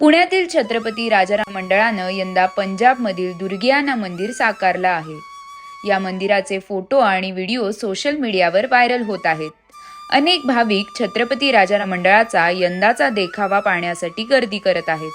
पुण्यातील छत्रपती राजाराम मंडळानं यंदा पंजाबमधील दुर्गियाना मंदिर साकारलं आहे. या मंदिराचे फोटो आणि व्हिडिओ सोशल मीडियावर व्हायरल होत आहेत. अनेक भाविक छत्रपती राजाराम मंडळाचा यंदाचा देखावा पाहण्यासाठी गर्दी करत आहेत.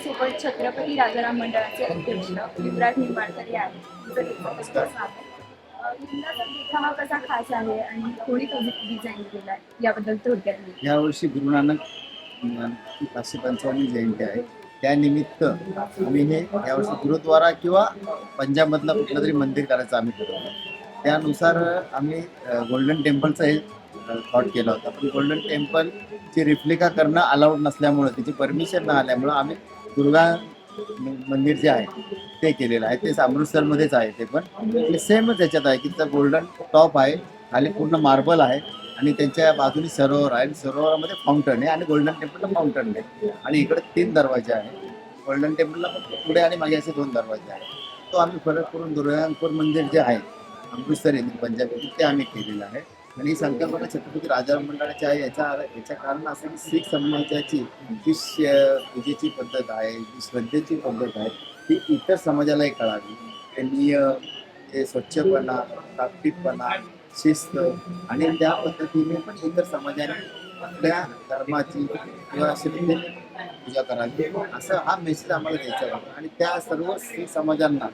आज छत्रपती राजाराम मंडळाचे अध्यक्ष युवराज निंबाळकर आहेत तुमचं देखील कसा खास आहे आणि कोणी डिझाईन केला याबद्दल थोडक्यात यावर्षी गुरु नानक पाचशे पंचावन्न जयंती आहे. त्यानिमित्त आम्ही हे यावर्षी गुरुद्वारा किंवा पंजाबमधलं कुठलं तरी मंदिर करायचं आम्ही ठरवलं. त्यानुसार आम्ही गोल्डन टेम्पलचं हे थॉट केला होता. पण गोल्डन टेम्पलची रिप्लिका करणं अलाउड नसल्यामुळं त्याची परमिशन न आल्यामुळं आम्ही दुर्गा मंदिर जे आहे ते केलेलं आहे. तेच अमृतसरमध्येच आहे ते पण. सेमच त्याच्यात आहे की त्याचं गोल्डन टॉप आहे खाली पूर्ण मार्बल आहे आणि त्यांच्या बाजूने सरोवर आहे. आणि सरोवरामध्ये फाउंटन आहे आणि गोल्डन टेम्पलला फाउंटन आहे. आणि इकडे तीन दरवाजे आहे गोल्डन टेम्पलला पुढे आणि मागे असे दोन दरवाजे आहेत. तो आम्ही फरक करून दुर्गांपूर मंदिर जे आहे अमृतसर येथील पंजाब येथील ते आम्ही केलेलं आहे. आणि ही संकल्पना छत्रपती राजाराम मंडळाची आहे याच्या याच्या कारण असं की शीख समाजाची जी पूजेची पद्धत आहे जी श्रद्धेची पद्धत आहे ती इतर समाजालाही कळावी. ते नियम ते स्वच्छपणा ताकदीपणा शिस्त आणि त्या पद्धतीने पण इतर समाजाने आपल्या धर्माची किंवा श्रद्धेने पूजा करावी. असं हा मेसेज आम्हाला द्यायचा होता. आणि त्या सर्व शीख समाजांना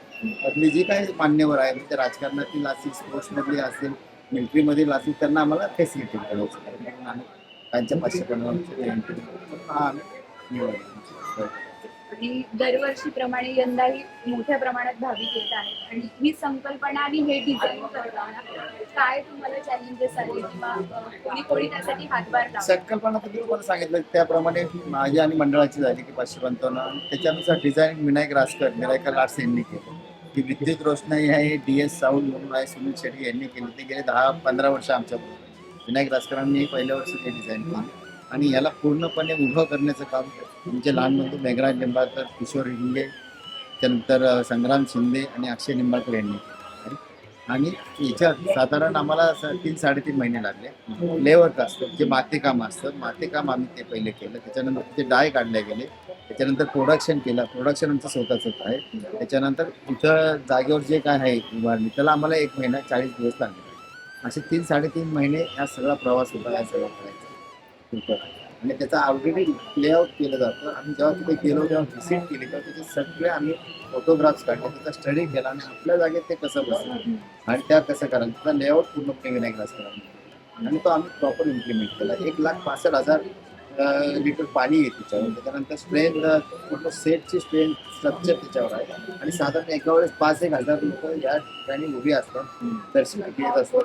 आपली जी काही मान्यवर आहे म्हणजे राजकारणातील असेल स्पोर्ट्समधली असेल मिलिटरीमधील असेल त्यांना आम्हाला फॅसिलिटी करायची आणि त्यांच्या पाचशे आम्ही निवडला. आणि दरवर्षीप्रमाणे यंदाही मोठ्या प्रमाणात भाविक येत आहेत. आणि ही संकल्पना आणि हे डिझाईन करताना काय तुम्हाला चॅलेंजेस आले किंवा कोणी कोणी त्यासाठी हातभार लावला? संकल्पना तर तुम्हाला सांगितलं त्याप्रमाणे माझी आणि मंडळाची झाली की पाचशे पंचावन्न. त्याच्यानुसार design Vinayak Raskar miracle arts यांनी केलं ही विद्युत रोषणाई आहे डी एस साऊल म्हणून आहे सुनील शेट्टी यांनी केली. ते गेले दहा पंधरा वर्ष आमच्या विनायक राजकरांनी पहिल्या वर्षी ते डिझाईन केली. आणि याला पूर्णपणे उभं करण्याचं काम आमचे लहान बंधू मेघराज निंबाळकर किशोर हिंगे त्यानंतर संग्राम शिंदे आणि अक्षय निंबाळकर यांनी आणि याच्यात साधारण आम्हाला असं तीन साडेतीन महिने लागले. लेवर्क असतं जे मातीकाम असतं मातीकाम आम्ही ते पहिले केलं. त्याच्यानंतर ते डाय काढले गेले. त्याच्यानंतर प्रोडक्शन केलं. प्रोडक्शन आमचं स्वतःच आहे. त्याच्यानंतर इथं जागेवर जे काय आहे उभारणी त्याला आम्हाला एक महिना चाळीस दिवस लागले. असे तीन साडेतीन महिने हा सगळा प्रवास होता या सगळा करायचा. आणि त्याचा ऑलरेडी लेआउट केलं जातं. आम्ही जेव्हा तिथे गेलो जेव्हा व्हिजिट केली तेव्हा त्याचे सगळे आम्ही फोटोग्राफ्स काढले. त्याचा स्टडी केला आणि आपल्या जागेत ते कसं बसलं आणि त्या कसं करायचं? त्याचा लेआउट पूर्णपणे विनायक राजकारण आणि तो आम्ही प्रॉपर इम्प्लिमेंट केला. एक लाख पासष्ट हजार लिटर पाणी आहे त्याच्यावर त्याच्यानंतर स्ट्रेंथ पूर्ण सेटची स्ट्रेंथ स्ट्रक्चर त्याच्यावर आहे. आणि साधारण एका वेळेस पाच एक हजार लोक या ठिकाणी उभी असतात दर्शन घेत असतात.